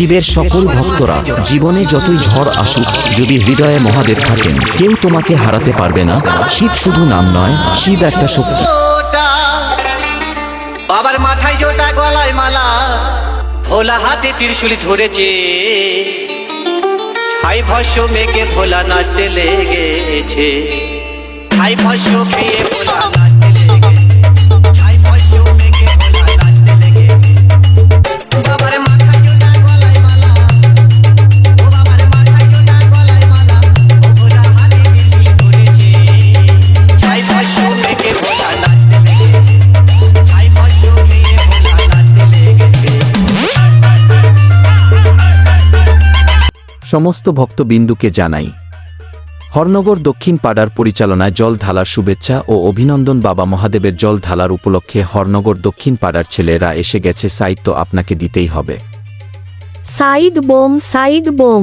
শিবের সকল ভক্তরা জীবনে যতই ঝড় আসুক যদি হৃদয়ে মহাদেব থাকেন কেউ তোমাকে হারাতে পারবে না। শিব শুধু নাম নয় শিব একটা শক্তি। বাবার মাথায় জোটা গলায় মালা ভোলা হাতে তিরশুলি ধরেছে। হাই ভস্য মেকে ভোলা নাচতে লেগেছে। হাই ভস্য খেয়ে ভোলা সমস্ত ভক্তবিন্দুকে জানাই। হরনগর দক্ষিণ পাড়ার পরিচালনায় জল ঢালার শুভেচ্ছা ও অভিনন্দন বাবা মহাদেবের জল ঢালার উপলক্ষে হরনগর দক্ষিণ পাড়ার ছেলেরা এসে গেছে সাইড তো আপনাকে দিতেই হবে। সাইড বোম সাইড বোম।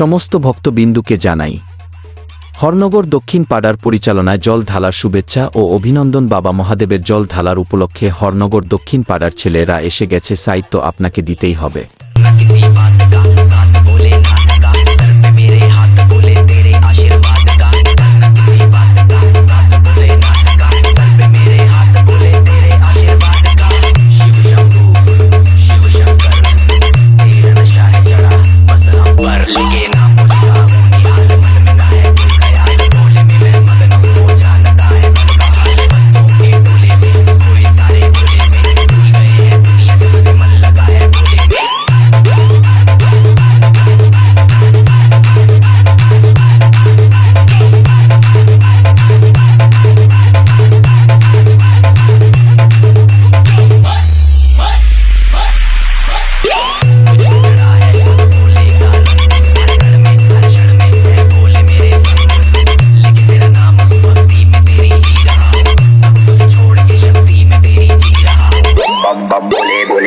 সমস্ত ভক্তবিন্দুকে জানাই। হরনগর দক্ষিণ পাড়ার পরিচালনায় জল ঢালার শুভেচ্ছা ও অভিনন্দন বাবা মহাদেবের জল ঢালার উপলক্ষে হরনগর দক্ষিণ পাড়ার ছেলেরা এসে গেছে, সাহিত্য আপনাকে দিতেই হবে।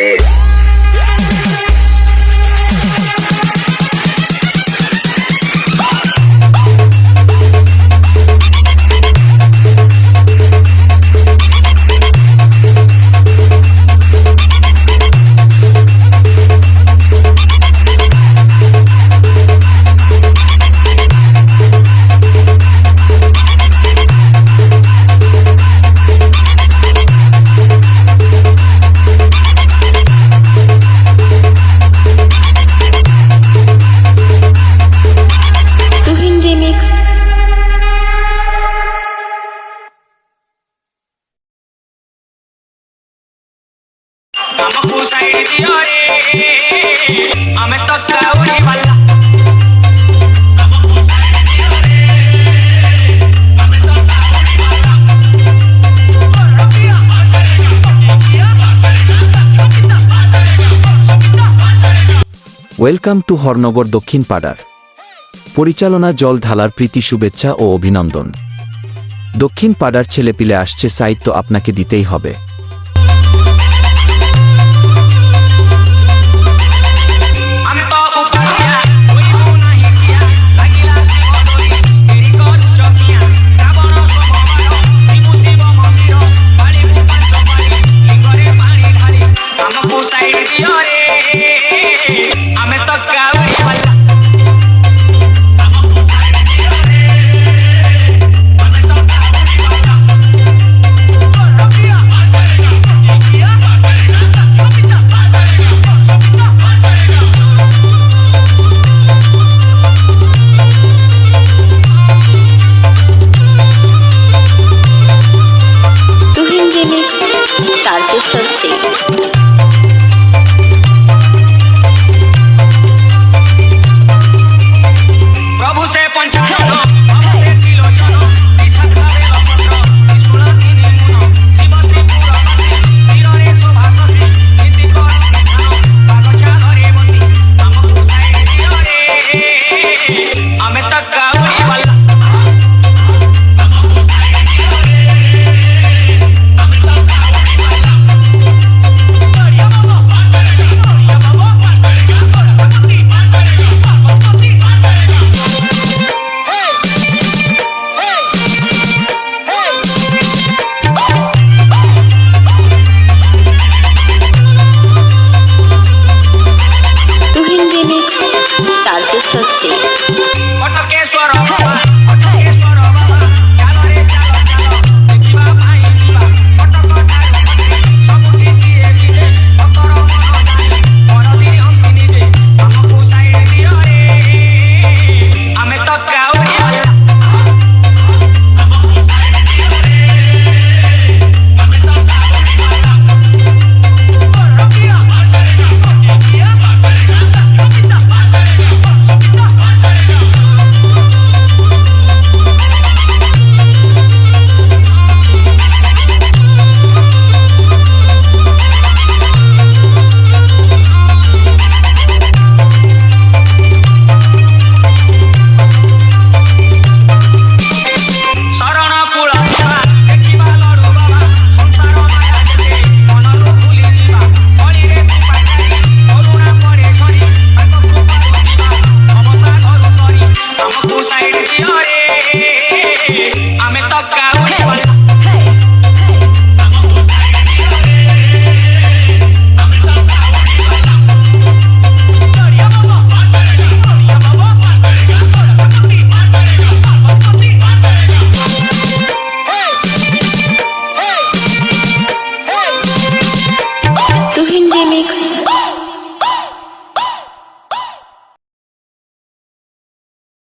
it. ওয়েলকাম টু হরনগর দক্ষিণ পাড়ার পরিচালনা জল ঢালার প্রীতি, শুভেচ্ছা ও অভিনন্দন। দক্ষিণ পাড়ার ছেলেপিলে আসছে সাহিত্য আপনাকে দিতেই হবে।